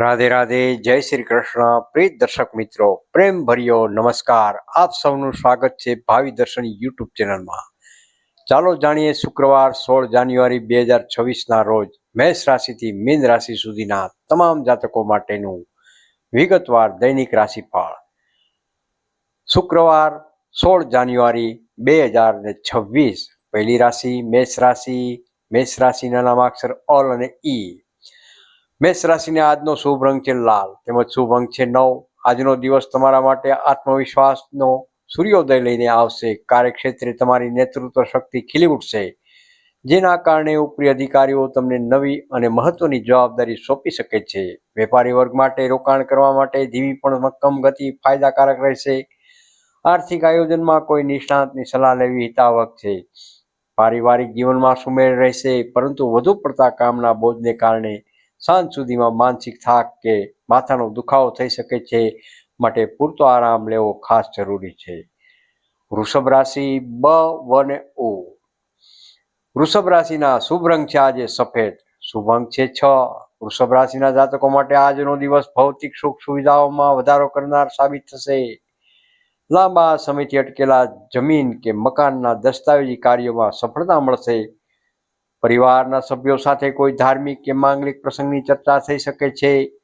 રાધે રાધે, જય શ્રી કૃષ્ણ. પ્રિય દર્શક મિત્રો, પ્રેમ ભર્યો નમસ્કાર. આપ સૌનું સ્વાગત છે ભાવિ દર્શન યુટ્યુબ ચેનલમાં. ચાલો જાણીએ શુક્રવાર સોળ જાન્યુઆરી બે હજાર છવ્વીસના રોજ મેષ રાશિથી મીન રાશિ સુધીના તમામ જાતકો માટેનું વિગતવાર દૈનિક રાશિફળ. શુક્રવાર સોળ જાન્યુઆરી બે હજાર ને છવ્વીસ. પહેલી રાશિ મેષ રાશિ. મેષ રાશિના નામાક્ષર અલ અને ઈ. મેષ રાશિને આજનો શુભ રંગ છે લાલ. તેમજ શુભ રંગ છે નવ. આજનો દિવસ તમારા માટે આત્મવિશ્વાસનો સૂર્યોદય લઈને આવશે. કાર્યક્ષેત્રે તમારી નેતૃત્વ શક્તિ ખીલી ઉઠશે. જેના કારણે ઉપરી અધિકારીઓ તમને નવી અને મહત્વની જવાબદારી સોંપી શકે છે. વેપારી વર્ગ માટે રોકાણ કરવા માટે ધીમી પણ મક્કમ ગતિ ફાયદાકારક રહેશે. આર્થિક આયોજનમાં કોઈ નિષ્ણાંતની સલાહ લેવી હિતાવક છે. પારિવારિક જીવનમાં સુમેળ રહેશે, પરંતુ વધુ પડતા કામના બોજને કારણે સાંજ સુધીમાં માનસિક થાક કે માથાનો દુખાવો થઈ શકે છે માટે પૂરતો આરામ લેવો ખાસ જરૂરી છે. વૃષભ રાશિ બ, વન, ઓ. વૃષભ રાશિના શુભ રંગ છે આજે સફેદ. શુભ અંક છે છ. વૃષભ રાશિના જાતકો માટે આજનો દિવસ ભૌતિક સુખ સુવિધાઓમાં વધારો કરનાર સાબિત થશે. લાંબા સમયથી અટકેલા જમીન કે મકાનના દસ્તાવેજી કાર્યોમાં સફળતા મળશે. પરિવારના સભ્યો સાથે કોઈ ધાર્મિક કે માંગલિક પ્રસંગની ચર્ચા થઈ શકે છે?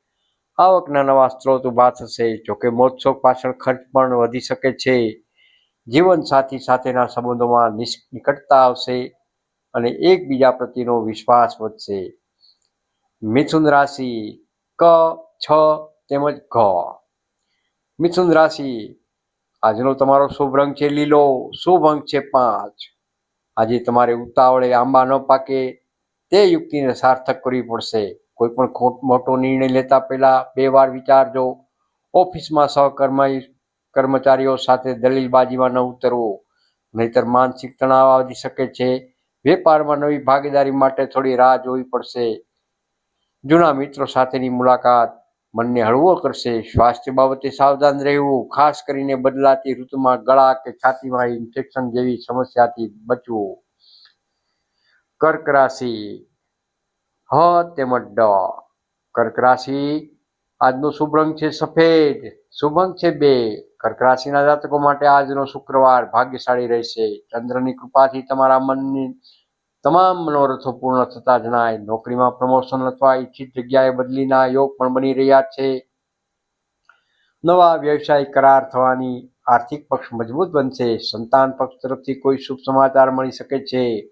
આવકના નવા સ્ત્રોત ઊભા થશે, જોકે મોજશોખ પાછળ ખર્ચ પણ વધી શકે છે. જીવનસાથી સાથેના સંબંધોમાં નિકટતા આવશે અને એકબીજા પ્રત્યેનો વિશ્વાસ વધશે. મિથુન રાશિ, ક, છ, તેમજ ઘ. મિથુન રાશિ, આજનો તમારો શુભ રંગ છે લીલો, શુભ અંક છે પાંચ. આજે તમારે ઉતાવળે આંબા ન પાકે, તે યુક્તિને સાર્થક કરવી પડશે. કોઈ પણ ખોટ મોટો નિર્ણય લેતા પહેલા બે વાર વિચારજો. ઓફિસમાં સહકર્મી, કર્મચારીઓ સાથે દલીલબાજીમાં ન ઉતરવું. નહીતર માનસિક તણાવ આવી શકે છે. વેપારમાં નવી ભાગીદારી માટે થોડી રાહ જોવી પડશે. જૂના મિત્રો સાથેની મુલાકાત. મનને હળવો કરશે. સ્વાસ્થ્ય બાબતે સાવધાન રહેવું, ખાસ કરીને બદલાતી ઋતુમાં ગળા કે છાતીમાં ઇન્ફેક્શન જેવી સમસ્યાથી બચવું. કર્ક રાશિ હ તેમજ ડ. કર્ક રાશિ આજનો શુભ રંગ છે સફેદ. શુભ અંક છે બે. કર્ક રાશિના જાતકો માટે આજનો શુક્રવાર ભાગ્યશાળી રહેશે. ચંદ્રની કૃપાથી તમારા મનની તમામ મનોરથો પૂર્ણ થતા જણાય. નોકરીમાં પ્રમોશન અથવા ઈચ્છિત જગ્યાએ બદલીના યોગ પણ બની રહ્યા છે. નવા વ્યવસાય કરાર થવાની આર્થિક પક્ષ મજબૂત બનશે. સંતાન પક્ષ તરફથી કોઈ શુભ સમાચાર મળી શકે છે.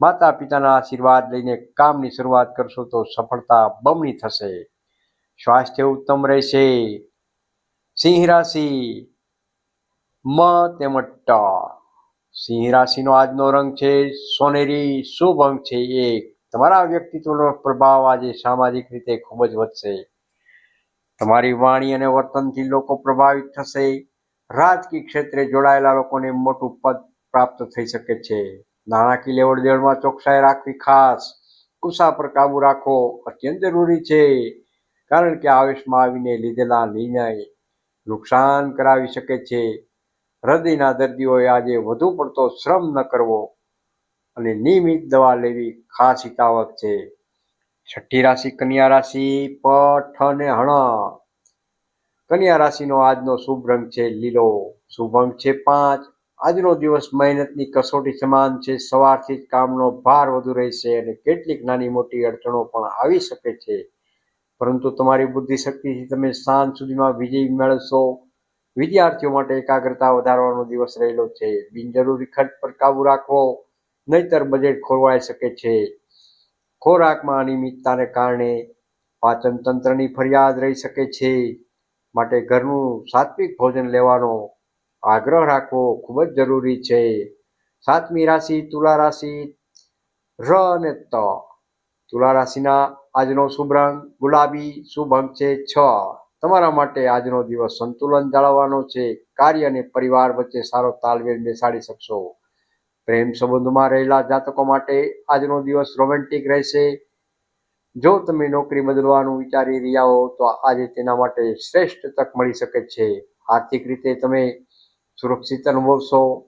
માતા પિતાના આશીર્વાદ લઈને કામની શરૂઆત કરશો તો સફળતા બમણી થશે. સ્વાસ્થ્ય ઉત્તમ રહેશે. સિંહ રાશિ. મ તેમજ ટ. સિંહ રાશિનો આજનો રંગ છે, સોનેરી શુભ અંક છે. એક તમારા વ્યક્તિત્વનો પ્રભાવ આજે સામાજિક રીતે ખૂબ જ વધશે. તમારી વાણી અને વર્તનથી લોકો પ્રભાવિત થશે. રાજકીય ક્ષેત્રે જોડાયેલા લોકોને મોટું પદ પ્રાપ્ત થઈ શકે છે. નાણાકીય લેવડ દેવડમાં ચોકસાઈ રાખવી ખાસ. ગુસ્સા પર કાબુ રાખવો અત્યંત જરૂરી છે. કારણ કે આવેશમાં આવીને લીધેલા નિર્ણય નુકસાન કરાવી શકે છે. હૃદયના દર્દીઓએ આજે વધુ પડતો શ્રમ ન કરવો અને નિયમિત દવા લેવી ખાસ હિતાવક છે. છઠ્ઠી રાશિ કન્યા રાશિ, પઠ અને હણ. કન્યા રાશિનો આજનો શુભ રંગ છે લીલો. શુભ અંક છે પાંચ. આજનો દિવસ મહેનતની કસોટી સમાન છે. સવારથી જ કામનો ભાર વધુ રહેશે અને કેટલીક નાની મોટી અડચણો પણ આવી શકે છે. પરંતુ તમારી બુદ્ધિ શક્તિથી તમે સાંજ સુધીમાં વિજય મેળવશો. વિદ્યાર્થીઓ માટે એકાગ્રતા વધારવાનો દિવસ રહેલો છે. બિનજરૂરી ખર્ચ પર કાબુ રાખવો, નહીતર બજેટ ખોરવાઈ શકે છે. ખોરાકમાં અનિયમિતતાને કારણે પાચન તંત્રની ફરિયાદ રહી શકે છે. માટે ઘરનું સાત્વિક ભોજન લેવાનો આગ્રહ રાખવો ખૂબ જ જરૂરી છે. સાતમી રાશિ તુલા રાશિ ર અને ત. તુલા રાશિના આજનો શુભ રંગ ગુલાબી, શુભ અંક છે છ. તમારા માટે આજનો દિવસ સંતુલન જાળવવાનો છે. કાર્ય અને પરિવાર વચ્ચે સારો તાલમેલ બેસાડી શકશો. પ્રેમ સંબંધમાં રહેલા જાતકો માટે આજનો દિવસ રોમેન્ટિક રહેશે. જો તમે નોકરી બદલવાનું વિચારી રહ્યા હો, તો આજે તેના માટે શ્રેષ્ઠ તક મળી શકે છે. આર્થિક રીતે તમે સુરક્ષિત અનુભવશો.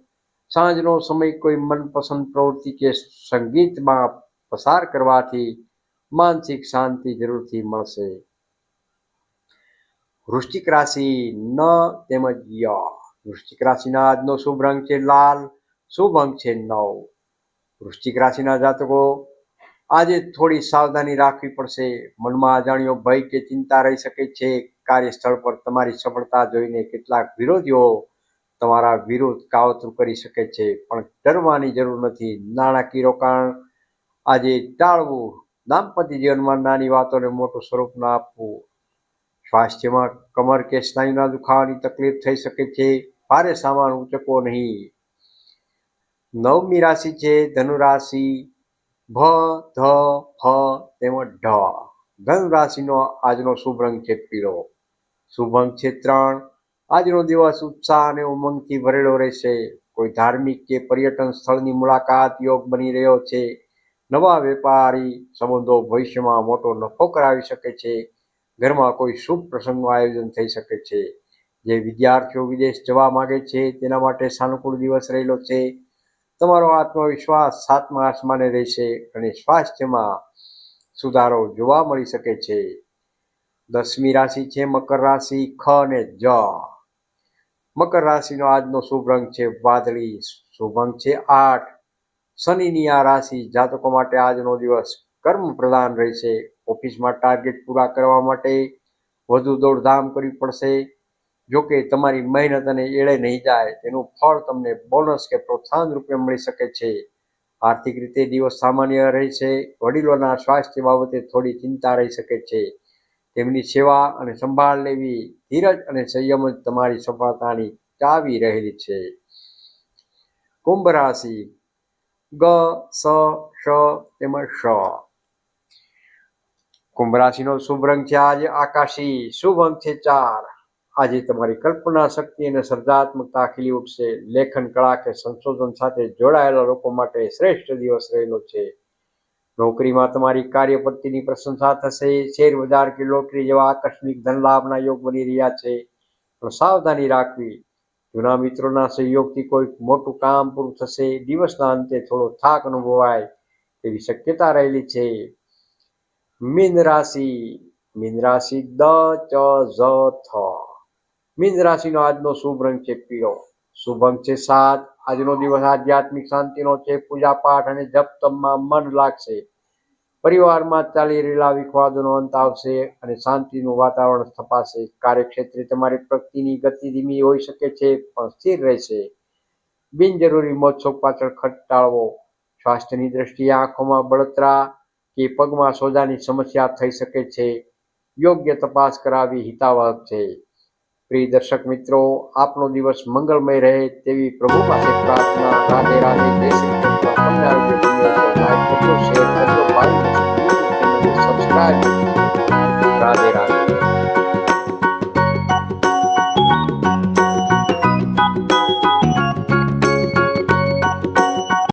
સાંજનો સમય કોઈ મનપસંદ પ્રવૃત્તિ કે સંગીતમાં પસાર કરવાથી માનસિક શાંતિ જરૂરથી મળશે. વૃશ્ચિક રાશિ ન તેમજ ય. વૃશ્ચિક રાશિના આજનો શુભ રંગ છે લાલ, શુભ અંક છે નવ. વૃશ્ચિક રાશિના જાતકો, આજે થોડી સાવધાની રાખવી પડશે. મનમાં અજાણ્યો ભય કે ચિંતા રહી શકે છે. કાર્યસ્થળ પર તમારી સફળતા જોઈને કેટલાક વિરોધીઓ તમારા વિરોધ કાવતરું કરી શકે છે. પણ ડરવાની જરૂર નથી. નાણાકીય રોકાણ, આજે ટાળવું. દાંપત્ય જીવનમાં નાની વાતોને મોટું સ્વરૂપ ના આપવું. સ્વાસ્થ્યમાં કમર કે સ્નાયુના દુખાવાની તકલીફ થઈ શકે છે, ભારે સામાન ઉચકવો નહીં. નવમી રાશિ છે ધનુ રાશિ ભ, ધ ફ તેમજ ઢ. ધનુરાશિનો આજનો શુભ રંગ છે પીળો. શુભ અંક છે ત્રણ. આજનો દિવસ ઉત્સાહ અને ઉમંગથી ભરેલો રહેશે. કોઈ ધાર્મિક કે પર્યટન સ્થળની મુલાકાત, યોગ બની રહ્યો છે. નવા વેપારી, સંબંધો ભવિષ્યમાં મોટો નફો કરાવી શકે છે. ઘરમાં કોઈ શુભ પ્રસંગનું આયોજન થઈ શકે છે. જે વિદ્યાર્થીઓ વિદેશ જવા માગે છે, તેના માટે સાનુકૂળ દિવસ રહેલો છે. તમારો આત્મવિશ્વાસ સાતમા આસમાને રહેશે અને સ્વાસ્થ્યમાં સુધારો જોવા મળી શકે છે. દસમી રાશિ છે મકર રાશિ, ખ અને જ. મકર રાશિનો આજનો શુભ રંગ છે વાદળી. શુભ અંક છે આઠ. શનિની આ રાશિ જાતકો માટે આજનો દિવસ કર્મ પ્રધાન રહેશે. ઓફિસમાં ટાર્ગેટ પૂરા કરવા માટે વધુ દોડધામ કરવી પડશે. જો કે તમારી મહેનત અને એળે નહીં જાય, તેનું ફળ તમને બોનસ કે પ્રોત્સાહન રૂપે મળી શકે છે. આર્થિક રીતે દિવસ સામાન્ય રહેશે વડીલોના સ્વાસ્થ્ય બાબતે થોડી ચિંતા રહી શકે છે. તેમની સેવા અને સંભાળ લેવી ધીરજ અને સંયમ જ તમારી સફળતાની ચાવી રહેલી છે. કુંભ રાશિ, ગ, સ, શ, તેમજ શ કુંભ રાશિનો શુભ રંગ છે આજે આકાશી, શુભ અંક છે ચાર. આજે તમારી કલ્પના શક્તિ અને સર્જાત્મકતા ખીલી ઉઠશે. લેખન, કળા કે સંશોધન સાથે જોડાયેલા લોકો માટે શ્રેષ્ઠ દિવસ રહેલો છે. નોકરીમાં તમારી કાર્યપત્તિની પ્રશંસા થશે. શેર બજાર કે લોટરી જેવા આકસ્મિક ધન લાભના યોગ બની રહ્યા છે. પણ સાવધાની રાખવી. જૂના મિત્રોના સહયોગથી કોઈ મોટું કામ પૂરું થશે. દિવસના અંતે થોડો થાક અનુભવાય તેવી શક્યતા રહેલી છે. મીન રાશિ મીન રાશિ દ, ચ, ઝ, થ. મીન રાશિનો આજનો શુભ રંગ છે પીળો. શુભ અંક છે સાત. આજનો દિવસ આધ્યાત્મિક શાંતિનો છે. પૂજા પાઠ અને જપ તપમાં મન લાગશે. પરિવારમાં ચાલી રહેલા વિખવાદોનો અંત આવશે અને શાંતિનું વાતાવરણ સ્થપાશે. કાર્યક્ષેત્રે તમારી પ્રગતિની ગતિ ધીમી હોઈ શકે છે, પણ સ્થિર રહેશે. બિનજરૂરી મોજશોખ પાછળ ખર્ચ ટાળવો. સ્વાસ્થ્યની દ્રષ્ટિએ આંખોમાં બળતરા કે પગમાં સોજાની સમસ્યા થઈ શકે છે. યોગ્ય તપાસ કરાવી હિતાવહ છે. પ્રિય દર્શક મિત્રો, આપનો દિવસ મંગળમય રહે તેવી પ્રભુ પાસે પ્રાર્થના. રાધે રાધે.